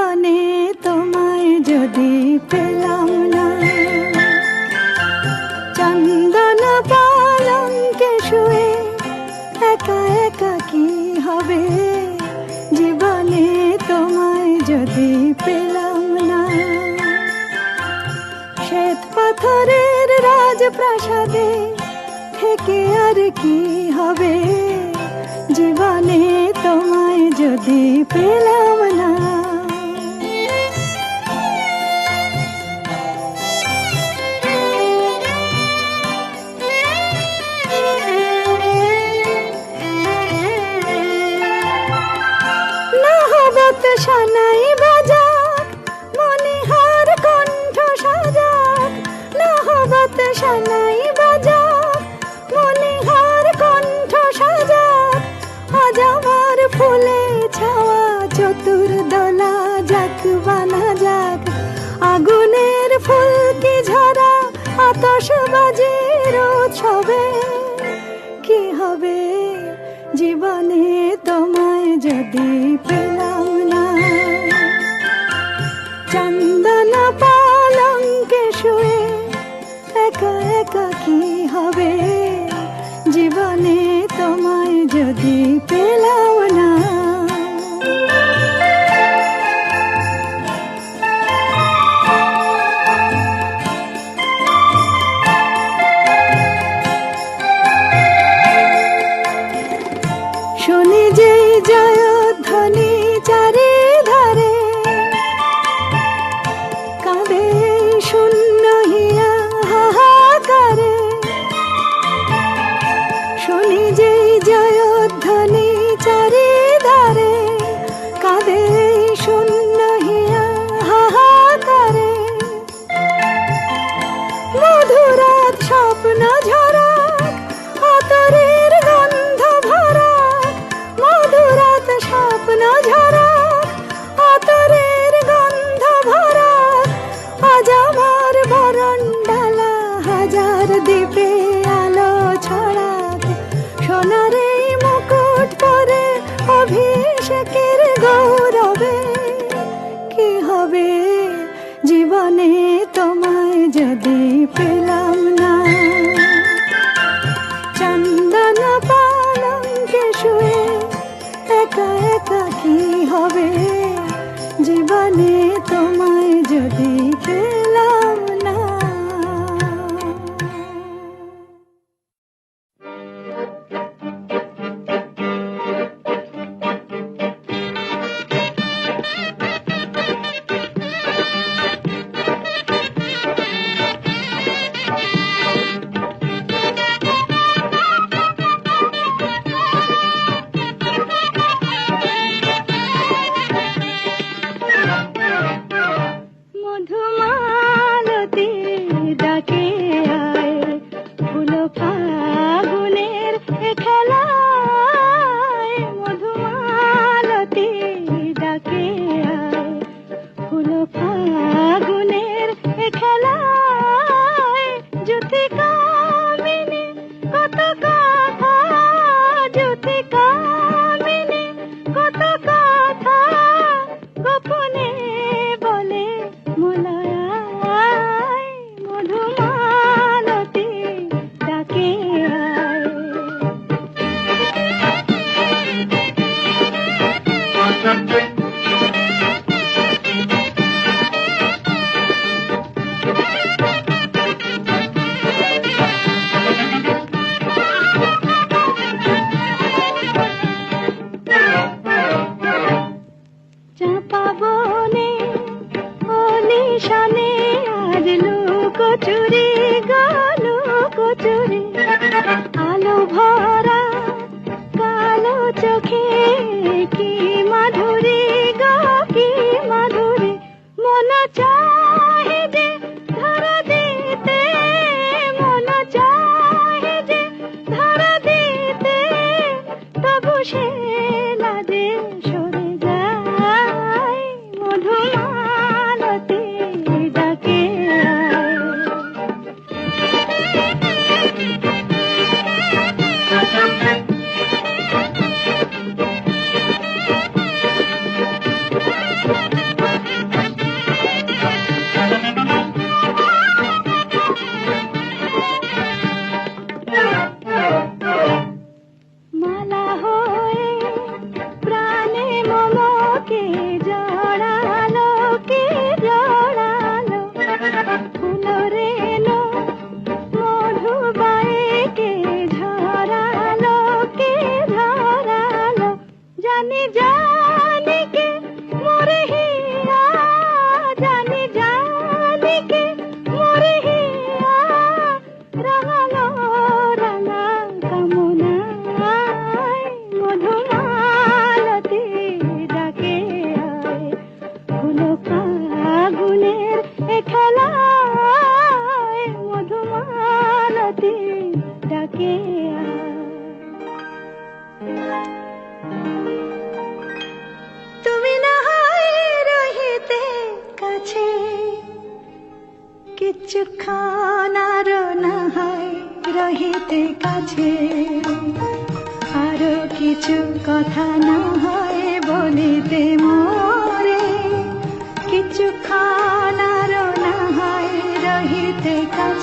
জীবনে তোমায় যদি পেলাম না। চন্দন পালঙ্কে শুয়ে একা একা কি হবে? জীবনে তোমায় যদি পেলাম না। শ্বেত পাথরের রাজপ্রাসাদে থেকে আর কি হবে? জীবনে তোমায় যদি পেলাম নহবত সানাই বাজাক মনিহার কণ্ঠ সাজাক, নহবত সানাই বাজাক মনিহার কণ্ঠ সাজাক, আজ আমার ফুলে ছাওয়া চতুর দলা যাক বানা যাক, আগুনের ফুলকি ঝরা আতস বাজের উৎসবে কি হবে জীবনে তোমায় যদি তোমায় যদি পেলাম না। চন্দন পালঙ্কে শুয়ে একা একা কি হবে? জীবনে তোমায় যদি পেলাম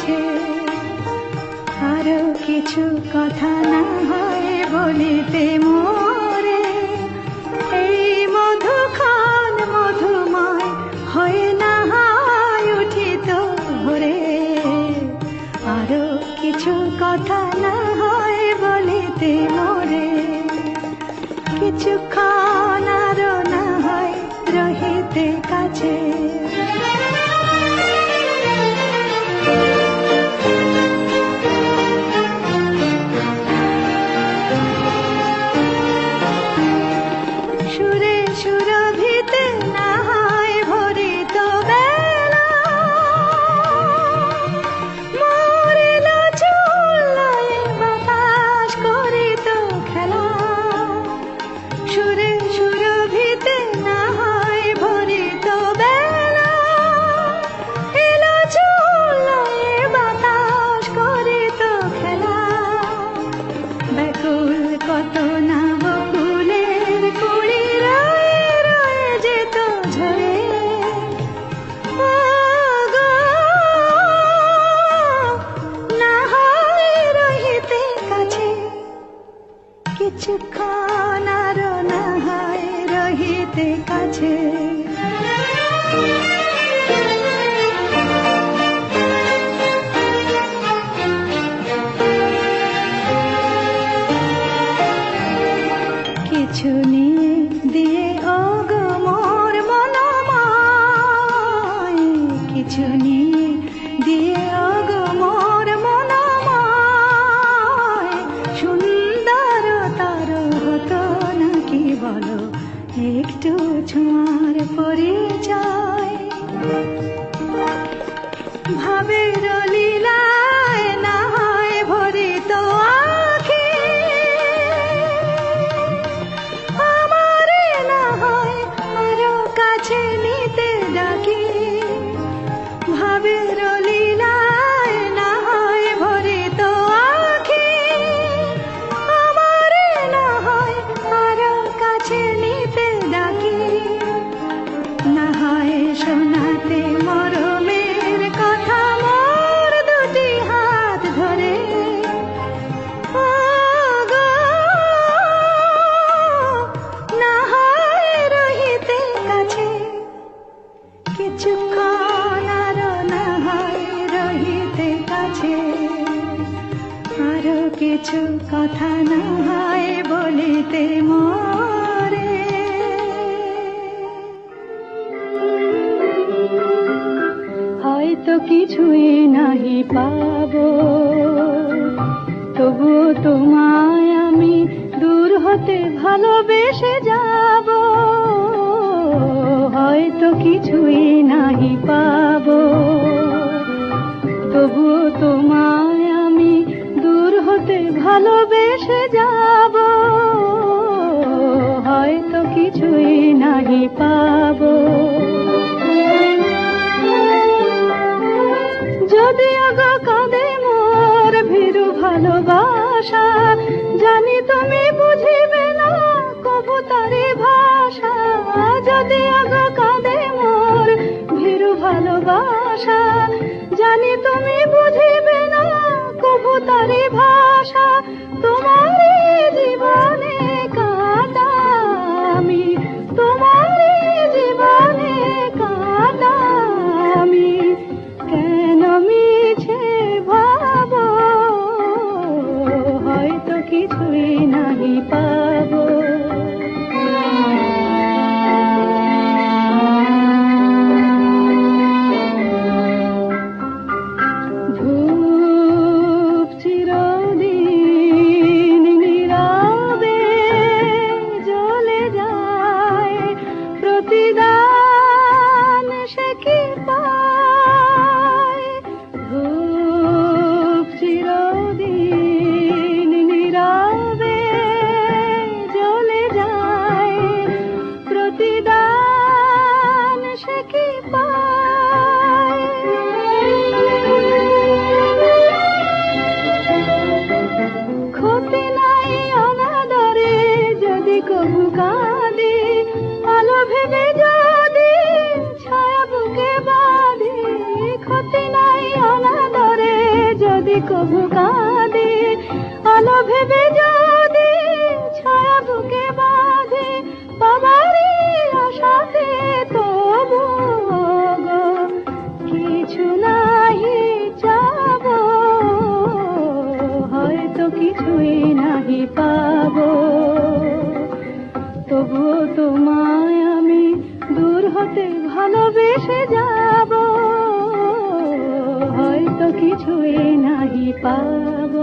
আছে। আরও কিছু কথা না হয় বলিতে মন কিছু কথা না হয় বলিতে মরে। হয়তো কিছুই নাহি পাব তবু তোমায় আমি দূর হতে ভালোবেসে যাব। হয়তো কিছুই নাহি পাব তবু তোমার ভালোবেসে যাব, হয়তো কিছুই নাহি পাব। যদি গো কাঁদে মোর ভীরু ভালোবাসা, জানি তুমি বুঝিবে না কবুতারে ভাষা। যদি গো কাঁদে মোর ভীরু ভালোবাসা, জানি তুমি বুঝিবে না কবুতারে ভাষা। کہو নাহি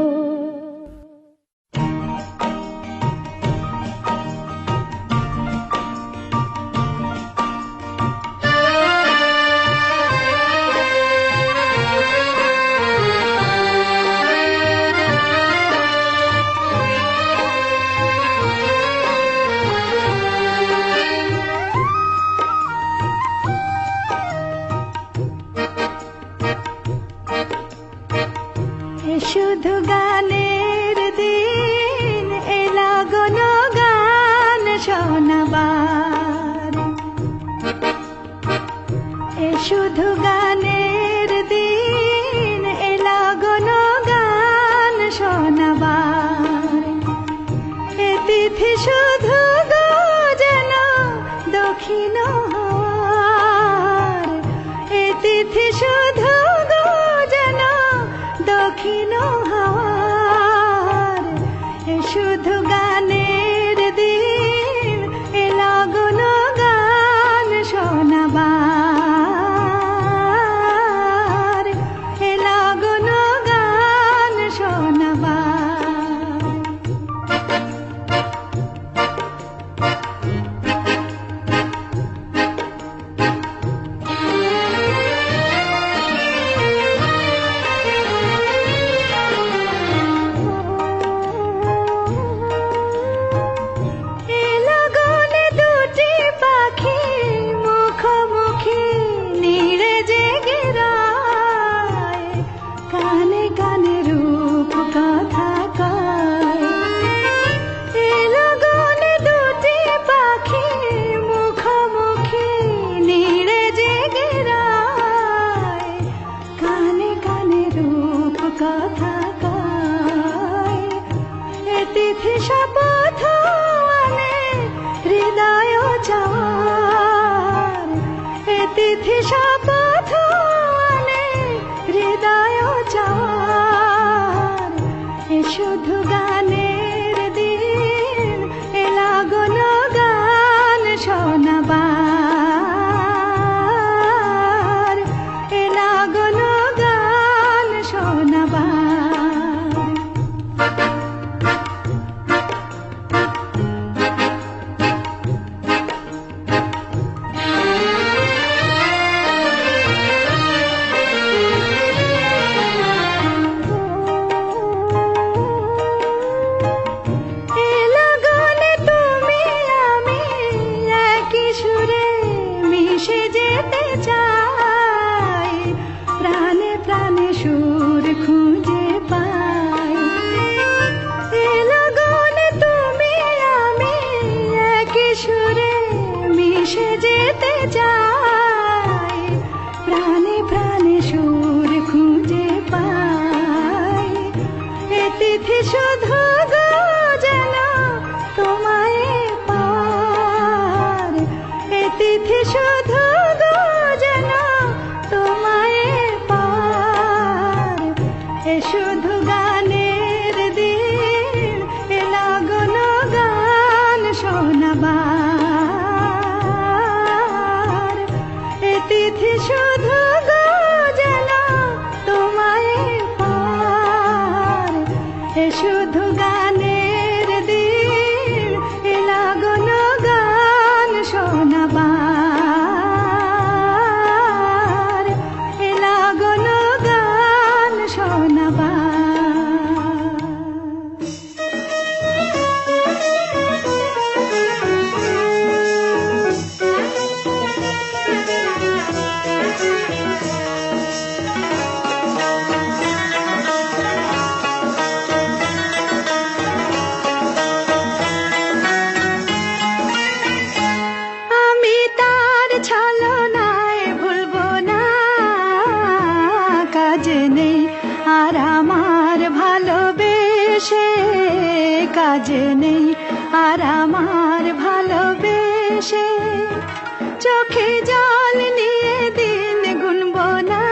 চোখে জল নিয়ে দিন গুনব না।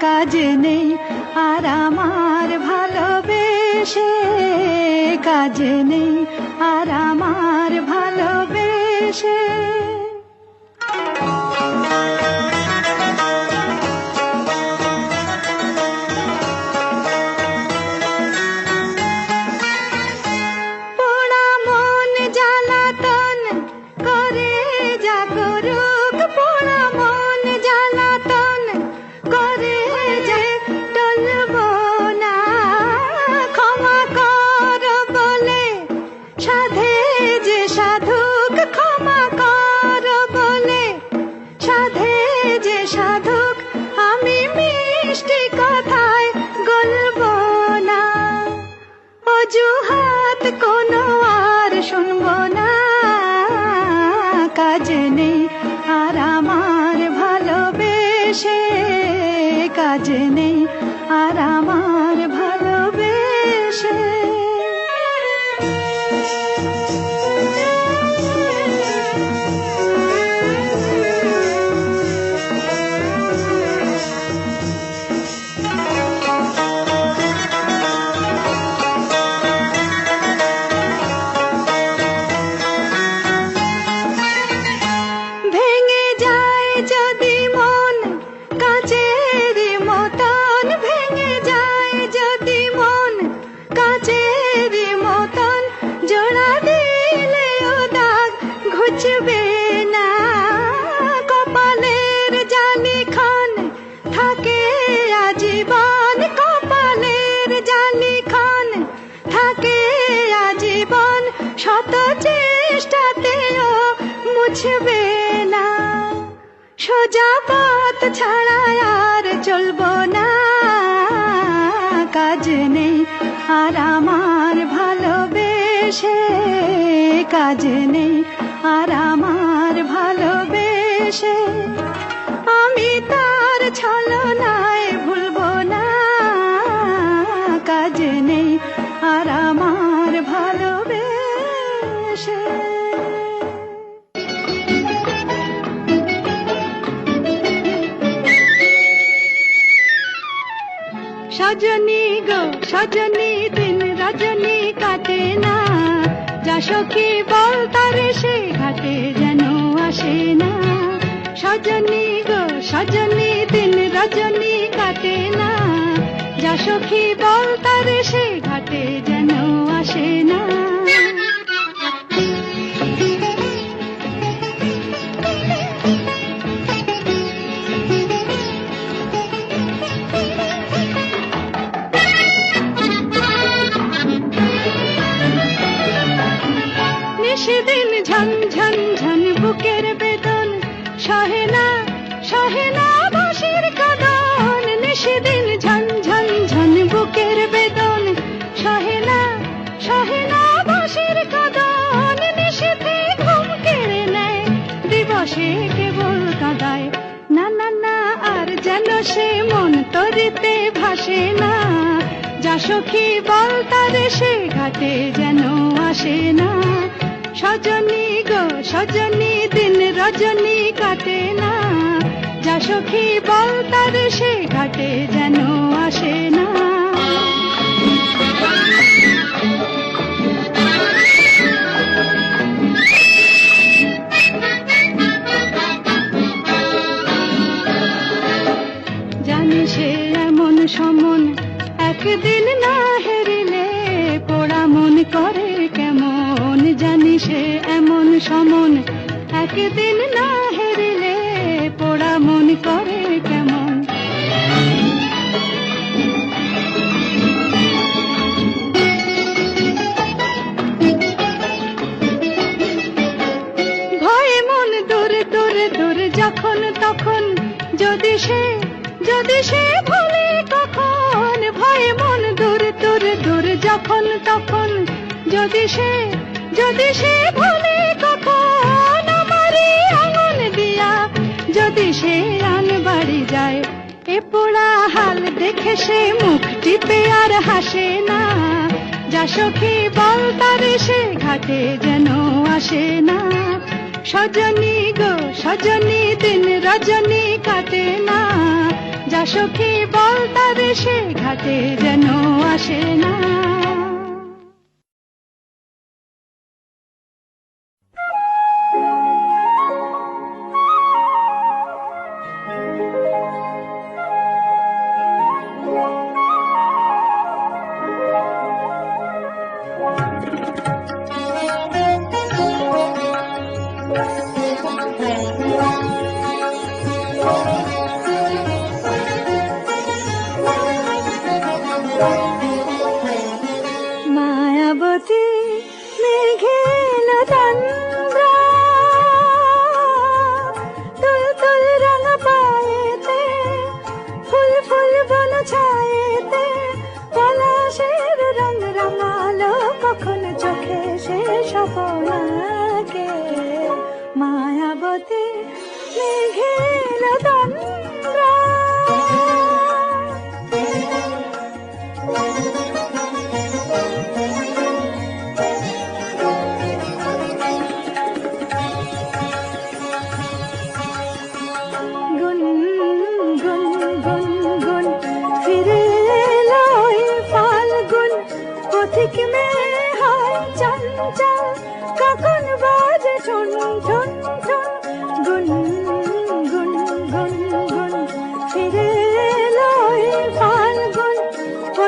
কাজে নেই আর আমার ভালোবেসে। কাজে নেই আর আমার ভালোবেসে। অজুহাত কোনো আর শুনব না। কাজে নেই আর আমার ভালোবেসে কাজে নেই। মুছবে না। সোজা পথ ছাড়া আর চলবো না। কাজ নেই আর আমার ভালোবেসে। কাজ নেই আর আমার ভালোবেসে। আমি তার ছলনায় ভুলবো না। কাজ নেই আর আমার ভালোবেসে। সজনী গো, সজনী দিন রজনী কাটে না। যা বল তারে সে ঘাটে যেন আসে না। সজনী গো, সজনী দিন রজনী কাটে না। যা বল তারে সে ঘাটে যেন আসে না। সখী বল তারে সে ঘাটে যেন আসে না। সজনী গো, সজনী দিন রজনী কাটে না। যা সখী বল তারে সে ঘাটে যেন আসে না। জানি সে এমন সমন একদিন না হেরিলে পোড়া মন করে কেমন জানি সে এমন সমন। একদিন না হেরিলে পোড়া মন করে কেমন। ভয়ে মন দূর দূর দূর যখন তখন যদি সে যদি সে যখন তখন, যদি সে যদি সে ভুলে কখন আমারই আঙুল দিয়া, যদি সে আন বাড়ি যায়, এ পোড়া হাল দেখে সে মুখ টিপে আর হাসে না। যা সখী বল তারে সে ঘাটে যেন আসে না। সজনী গো, সজনী দিন রজনী কাটে না। যা সখী বল তারে সে ঘাটে যেন আসে না।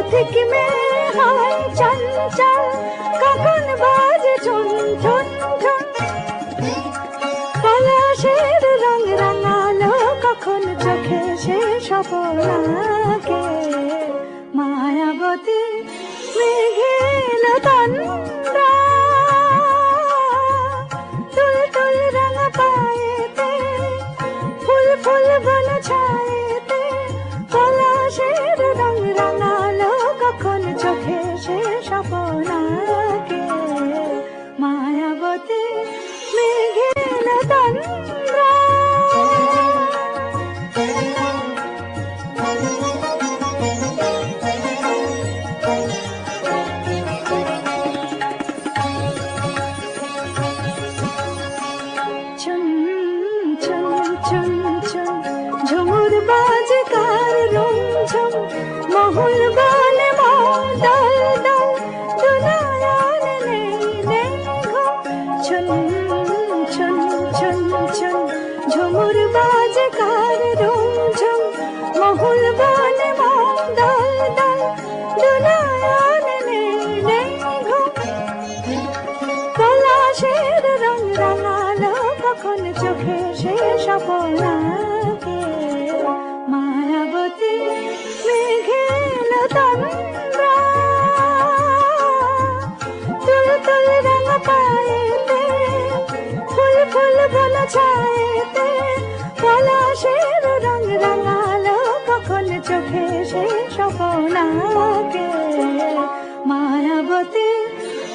পথিক মে হয়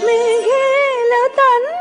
ಲಿಂಗೇಲ ತನ್ನ